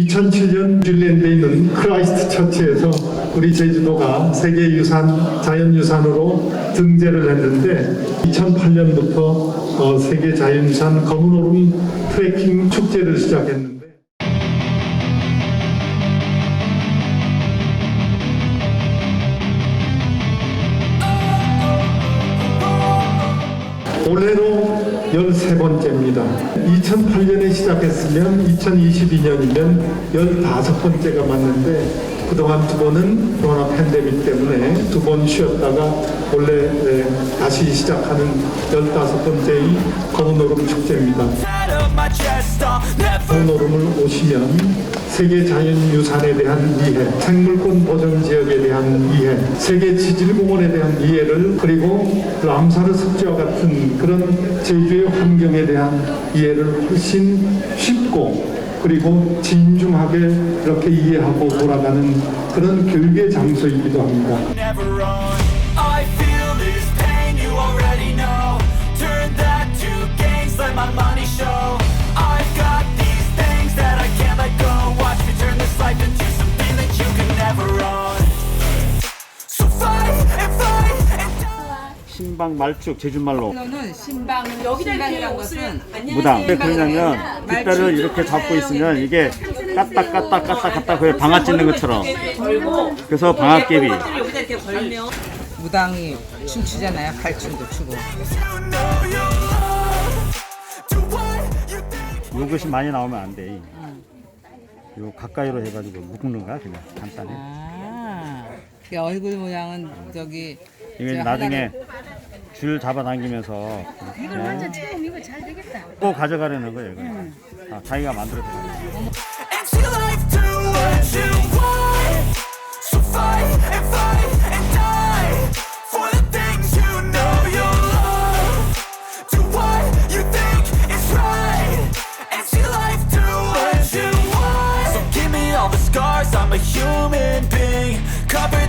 2007년 뉴질랜드에 있는 크라이스트 처치에서 우리 제주도가 세계유산, 자연유산으로 등재를 했는데 2008년부터 어, 세계 자연유산 검은 오름 트레킹 축제를 시작했는데 13번째입니다. 2008년에 시작했으면 2022년이면 15번째가 맞는데 그동안 두 번은 코로나 팬데믹 때문에 두 번 쉬었다가 원래 에, 다시 시작하는 15번째의 검은 오름 축제입니다. 검은 오름을 오시면 세계 자연유산에 대한 이해, 생물권 보전 지역에 대한 이해, 세계 지질공원에 대한 이해를 그리고 람사르 습지와 같은 그런 제주의 환경에 대한 이해를 훨씬 쉽고 그리고 진중하게 이렇게 이해하고 돌아가는 그런 교육의 장소이기도 합니다. 신방 말죽 제주말로 는 신방 신방이라는 것은 무당. 왜 그러냐면 깃발을 이렇게 잡고 있으면 이게 까딱 까딱 까딱 까딱 그래 방아 찢는 것처럼. 그래서 방아깨비. 무당이 춤추잖아요. 칼춤도 추고. 요것이 많이 나오면 안 돼. 요 가까이로 해가지고 묶는 거야 그냥 간단해. 아, 그 얼굴 모양은 저기 이게 저 나중에 줄 잡아당기면서 이걸 완전 처음 이거 잘 되겠다. 꼭 가져가려는 거예요. 이거. 아, 자기가 만들어서.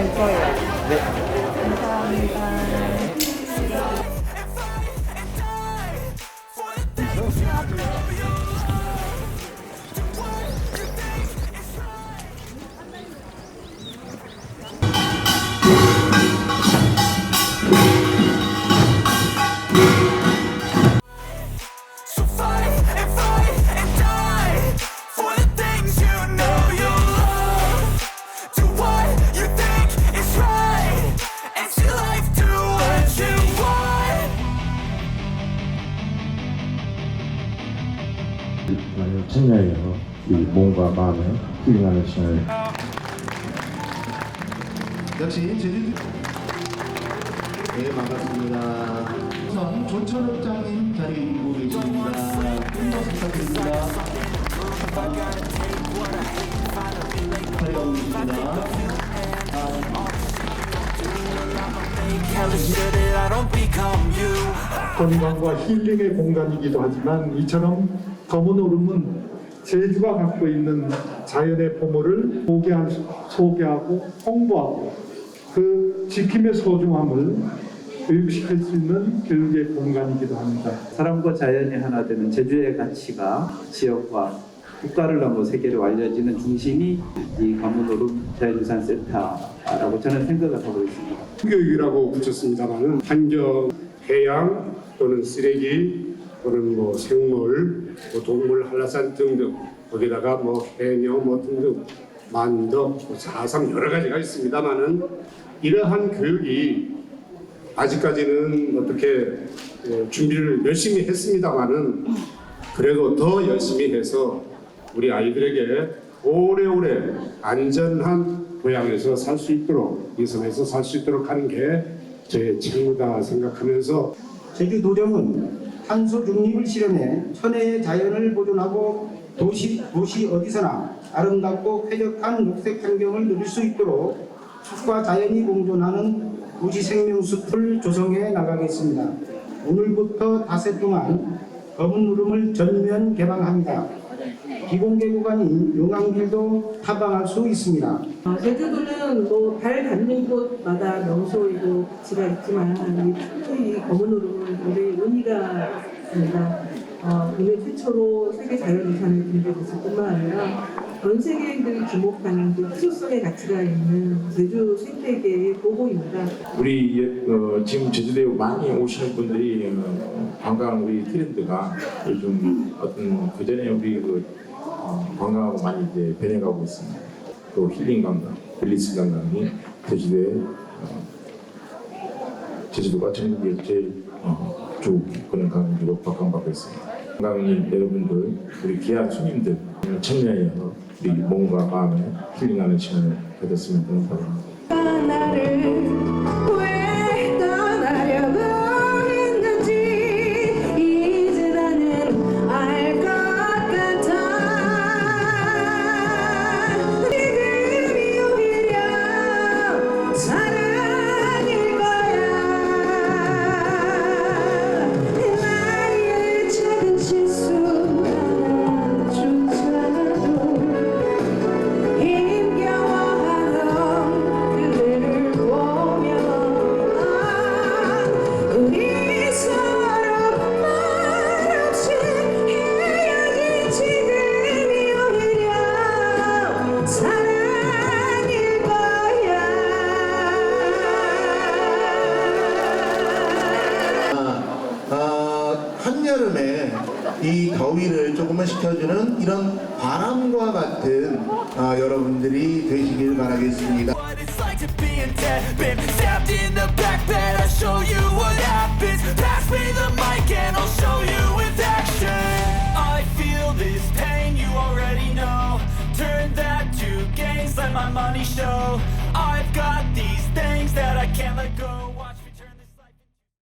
info. 많은 참여해서 이 몸과 마음을 힐링하는 시간을 역시 제주도 네 반갑습니다. 우선 조철업장님 자리에 이고 계십니다. 큰 박수 부탁드립니다. 촬영 있습니다. 건강과 힐링의 공간이기도 하지만 이처럼 검은 오름은 제주가 갖고 있는 자연의 보물을 소개할, 수- 소개하고 홍보하고 그 지킴의 소중함을 교육시킬 수 있는 교육의 공간이기도 합니다. 사람과 자연이 하나 되는 제주의 가치가 지역과 국가를 넘어 세계로 알려지는 중심이 이 가문오름 자연유산 센터라고 저는 생각을 하고 있습니다. 교육이라고 붙였습니다만은 환경, 해양 또는 쓰레기 또는 뭐 생물, 뭐 동물, 한라산 등등 거기다가 뭐 해녀 뭐 등등 만덕, 뭐 사삼 여러 가지가 있습니다만은 이러한 교육이 아직까지는 어떻게 예, 준비를 열심히 했습니다만은 그래도 더 열심히 해서 우리 아이들에게 오래오래 안전한 고향에서 살 수 있도록 이 섬에서 살 수 있도록 하는 게 저의 책무다 생각하면서 제주 도령은 탄소 중립을 실현해 천혜의 자연을 보존하고 도시, 도시 어디서나 아름답고 쾌적한 녹색 환경을 누릴 수 있도록 숲과 자연이 공존하는 우지 생명숲을 조성해 나가겠습니다. 오늘부터 닷새 동안 검은 누름을 전면 개방합니다. 비공개 구간인 용왕길도 탐방할 수 있습니다. 어, 제주도는 뭐 발 닿는 곳마다 명소이고 가치가 있지만 이 특히 이 검은 오름은 굉장히 의미가 있습니다. 어, 국내 최초로 세계 자연유산을 등재됐을 뿐만 아니라 전 세계인들이 주목하는 그 희소성의 가치가 있는 제주 생태계의 보고입니다. 우리 어, 지금 제주도에 많이 오시는 분들이 어, 관광 우리 트렌드가 요즘 어떤 그 전에 우리 그 어, 관광하고 많이 이제 변해가고 있습니다. 또 힐링 관광, 릴리스 관광이 제주도에 어, 제주도가 전국에 제일 어, 주 그런 관광지로 각광받고 있습니다. 관광인 여러분들, 우리 귀한 손님들 참여하여 우리 몸과 마음에 힐링하는 시간을 가졌으면 하는 바랍니다. 한여름에 이 더위를 조금은 식혀주는 이런 바람과 같은 아, 여러분들이 되시길 바라겠습니다. Mic